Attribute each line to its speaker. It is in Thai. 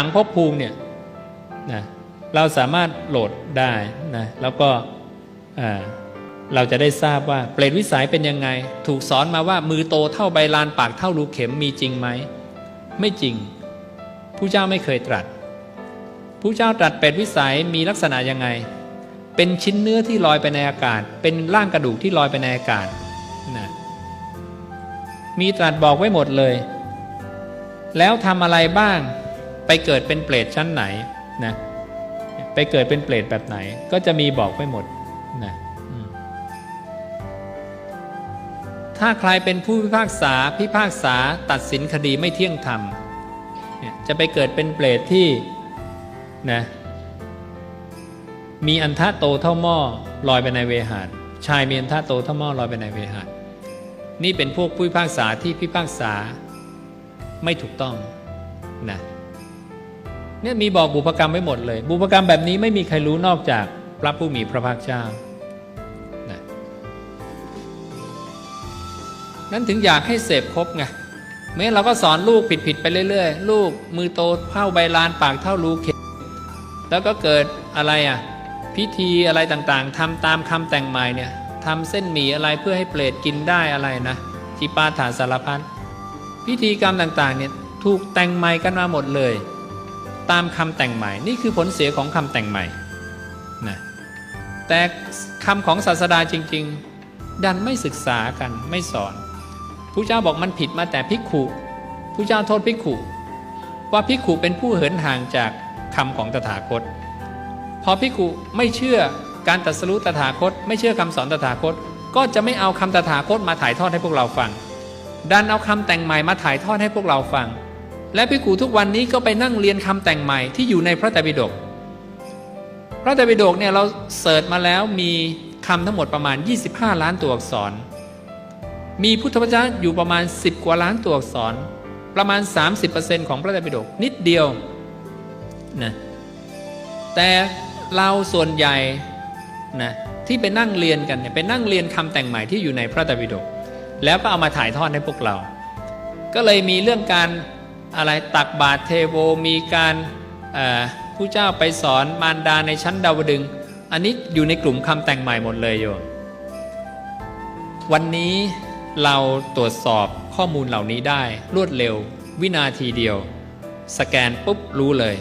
Speaker 1: ผังภพภูมิเนี่ยนะเราสามารถโหลดได้นะแล้วก็เราจะได้ทราบว่าเปรตวิสัยเป็นยังไง ถูกสอนมาว่ามือโตเท่าใบลานปากเท่ารูเข็มมีจริงไหม ไม่จริงผู้เจ้าไม่เคยตรัสผู้เจ้าตรัสเปรตวิสัยมีลักษณะยังไง เป็นชิ้นเนื้อที่ลอยไปในอากาศ เป็นร่างกระดูกที่ลอยไปในอากาศนะมีตรัสบอกไว้หมดเลย แล้วทำอะไรบ้าง ไปเกิดเป็นเปรตชั้นไหนนะไปเกิดเป็นเปรตแบบไหน ก็จะมีบอกไว้หมดนะถ้าใครเป็นผู้พิพากษาพิพากษาตัดสินคดีไม่เที่ยงธรรมเนี่ยจะไปเกิดเป็นเปรตที่นะมีอันทะโตเท่าหม้อลอยไปในเวหาดชายมีอันทะโตเท่าหม้อลอยไปในเวหาดนี่เป็นพวกผู้พิพากษาที่พิพากษาไม่ถูกต้องนะ เนี่ยมีบอกบุพกรรมไว้หมดเลย บุพกรรมแบบนี้ไม่มีใครรู้นอกจากพระผู้มีพระภาคเจ้านะนั่นถึงอยากให้เสพครบไงไม่งั้นเราก็สอนลูกผิดๆไปเรื่อยๆ ลูกมือโตเท่าใบลานปากเท่ารูเข็มแล้วก็เกิดอะไรอะ พิธีอะไรต่างๆทำตามคำแต่งใหม่เนี่ยทำเส้นหมี่อะไรเพื่อให้เปรตกินได้อะไรนะจิปาถาสารพัดพิธีกรรมต่างๆเนี่ยถูกแต่งใหม่กันมาหมดเลย ตามคำแต่งใหม่ นี่คือผลเสียของคำแต่งใหม่นะแต่คำของศาสดาจริง ๆ ดันไม่ศึกษากันไม่สอนผู้เจ้าบอกมันผิดมาแต่ภิกขุผู้เจ้าโทษภิกขุว่าภิกขุเป็นผู้เหินห่างจากคำของตถาคต พอภิกขุไม่เชื่อการตรัสรู้ตถาคต ไม่เชื่อคำสอนตถาคต ก็จะไม่เอาคำตถาคตมาถ่ายทอดให้พวกเราฟัง ดันเอาคำแต่งใหม่มาถ่ายทอดให้พวกเราฟัง และพิกูทุกวันนี้ก็ไปนั่งเรียนคำแต่งใหม่ที่อยู่ในพระไตรปิฎกพระไตรปิฎกเนี่ยเราเสิร์ชมาแล้วมีคำทั้งหมดประมาณ 25 ล้านตัวอักษร มีพุทธวจนะอยู่ประมาณ 10 กว่าล้านตัวอักษร ประมาณ 30%ของพระไตรปิฎกนิดเดียวนะแต่เราส่วนใหญ่นะที่ไปนั่งเรียนกันเนี่ยไปนั่งเรียนคำแต่งใหม่ที่อยู่ในพระไตรปิฎกแล้วก็เอามาถ่ายทอดให้พวกเรา ก็เลยมีเรื่องการ อะไรตักบาตรเทโวมีการผู้เจ้าไปสอนมารดาในชั้นดาวดึง อันนี้อยู่ในกลุ่มคำแต่งใหม่หมดเลยโยมวันนี้เราตรวจสอบข้อมูลเหล่านี้ได้รวดเร็ว วินาทีเดียว สแกนปุ๊บรู้เลย